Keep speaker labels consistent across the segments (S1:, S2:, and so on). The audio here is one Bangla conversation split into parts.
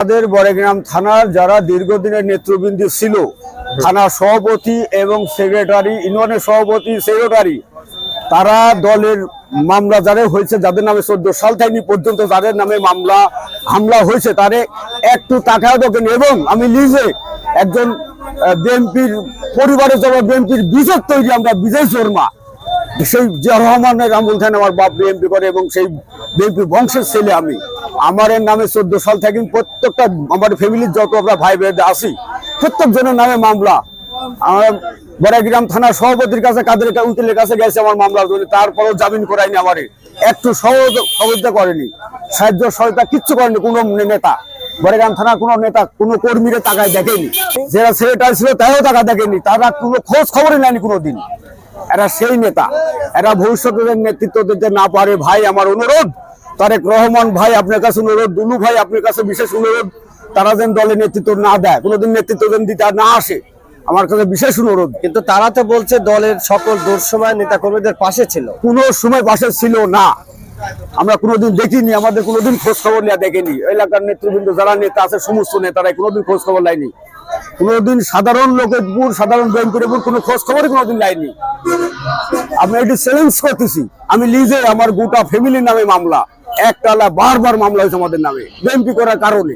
S1: আমাদের বড়গ্রাম থানার যারা দীর্ঘদিনের নেতৃবৃন্দ ছিল, থানা সভাপতি এবং সেক্রেটারি ইউনিয়নের সভাপতি সেক্রেটারি তারা দলের মামলা যাদের হয়েছে, যাদের নামে চোদ্দ সাল থেকে পর্যন্ত যাদের নামে মামলা, হামলা হয়েছে, তারে একটু টাকা দেখেন এবং আমি নিজে একজন বিএনপির পরিবারের জন্য বিএনপির বিজয় তৈরি আমরা বিজয় শর্মা সেই জিয়া রহমানের আমল থেকে আমার বাপ বিএনপি করে এবং সেই বিএনপি বংশের ছেলে আমি, আমার নামে চোদ্দ সাল থেকে প্রত্যেকটা আমার ফ্যামিলির যত আমরা ভাই বোনেরা আছি প্রত্যেক জনের নামে মামলা। বড়াগ্রাম থানার সভাপতির কাছে কাদের উকিলের কাছে গেছে আমার মামলার জন্য, তারপরেও জামিন করায়নি আমারে। একটু সহজ সহযোগিতা করেনি। সাহায্য সহায়তা কিচ্ছু করেনি কোনো নেতা। বড়গ্রাম থানার কোনো নেতা, কোনো কর্মীরা টাকায় দেখেনি। যারা সেক্রেটারি ছিল, তারাও টাকা দেখেনি। তারা কোনো খোঁজ খবরই নেয়নি কোনোদিন। এরা সেই নেতা। এরা ভবিষ্যতে নেতৃত্ব দিতে না পারে ভাই আমার অনুরোধ। তারেক রহমান ভাই আপনার কাছে অনুরোধ। দুলু ভাই আপনার কাছে বিশেষ অনুরোধ। তারা যেন দলের নেতৃত্ব না দেয়। কোনোদিন নেতৃত্ব যেন দিতে না আসে আমার কাছে বিশেষ অনুরোধ।
S2: কিন্তু তারা তো বলছে দলের সকল দুঃসময় নেতা কর্মীদের পাশে ছিল।
S1: কোনো সময় পাশে ছিল না। আমরা কোনোদিন দেখিনি আমাদের কোনোদিন খোঁজ খবর নেওয়া দেখেনি। এলাকার নেতৃবৃন্দ যারা নেতা আছে সমস্ত নেতারাই কোনোদিন খোঁজ খবর লাইনি কোনোদিন সাধারণ লোকের সাধারণ ব্যাংকের কোনো খোঁজ খবরই কোনোদিন লাইনি আমি এটি চ্যালেঞ্জ করতেছি। আমি নিজে আমার গোটা ফ্যামিলির নামে মামলা। একটালা বারবার মামলা হয়েছে আমাদের নামে। বিএনপি করার কারণে।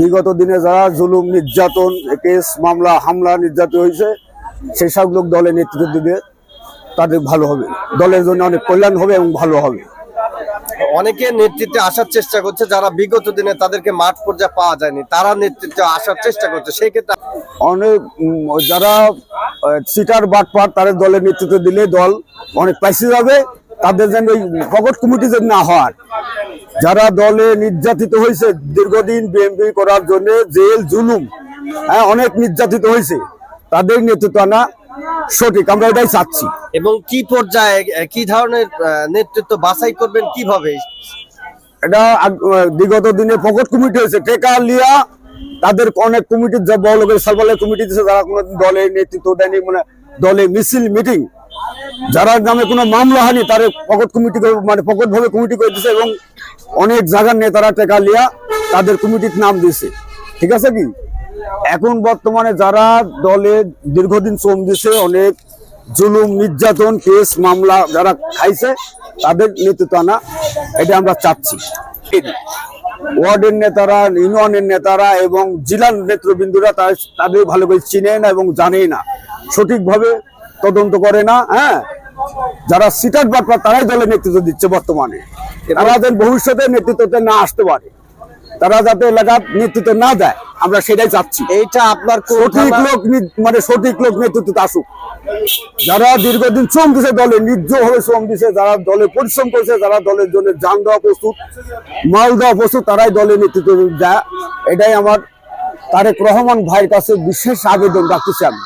S1: বিগত দিনে যারা জুলুম নির্যাতন কেস মামলা হামলা নির্যাতন হয়েছে সেই সব লোক দলে নেতৃত্ব দিবে। তাদের ভালো হবে। দলের জন্য অনেক কল্যাণ হবে এবং ভালো হবে।
S2: অনেকে নেতৃত্বে আসার চেষ্টা করছে যারা বিগত দিনে তাদেরকে মাঠ পর্যায়ে পাওয়া যায়নি তারা নেতৃত্বে আসার চেষ্টা করছে। সেই ক্ষেত্রে
S1: অনেক যারা সিটার বাটপাট তাদের দলের নেতৃত্ব দিলে দল অনেক পাইসে যাবে। তাদের যেন ওই পকেট কমিটি যেন না হওয়ার যারা দলে নির্যাতিত হয়েছে দীর্ঘদিন বিএনপি করার জন্য জেল জুলুম হ্যাঁ অনেক নির্যাতিত হয়েছে তাদের নেতৃত্ব আনা সঠিক। আমরা এটাই চাচ্ছি।
S2: এবং কি পর্যায়ে কি ধরনের নেতৃত্ব বাছাই করবেন কীভাবে?
S1: এটা বিগত দিনে পকেট কমিটি হয়েছে টেকা লিয়া তাদের অনেক কমিটির যা বড় লোকের কমিটি দিয়েছে যারা কোনো দলে নেতৃত্ব দেয়নি মানে দলে মিছিল মিটিং যারা নামে কোনো মামলা হয়নি, তার পকেট কমিটি করে- মানে পকেট ভাবে কমিটি করে দিয়েছে এবং অনেক জায়গার নেতারা টেকা লিয়া তাদের কমিটির নাম দিছে। ঠিক আছে কি? এখন বর্তমানে যারা দলে দীর্ঘদিন শ্রম দিয়েছে অনেক জুলুম, নির্যাতন, কেস, মামলা যারা খাইছে, তাদের নেতৃত্ব আনা, এটা আমরা চাচ্ছি। ওয়ার্ডের নেতারা, ইউনিয়নের নেতারা এবং জেলার নেতৃবৃন্দুরা তাদের ভালো করে চিনে না এবং জানে না। সঠিকভাবে তদন্ত করে না হ্যাঁ? যারা সিটার বাটপার তারাই দলে নেতৃত্ব দিচ্ছে বর্তমানে। তারা যেন ভবিষ্যতে নেতৃত্বতে না আসতে পারে। তারা যাতে এলাকার নেতৃত্ব না দেয়। আমরা সেটাই চাচ্ছি।
S2: এটা আপনার
S1: সঠিক লোক মানে সঠিক লোক নেতৃত্ব আসুক। যারা দীর্ঘদিন শ্রম দিছে দলে নির্জয় হয়ে শ্রম দিছে যারা দলে পরিশ্রম করছে যারা দলের জন্য যান দেওয়া প্রস্তুত মাল দেওয়া প্রস্তুত তারাই দলে নেতৃত্ব দেয়। এটাই আমার তারেক রহমান ভাইয়ের কাছে বিশেষ আবেদন রাখতেছি আমি।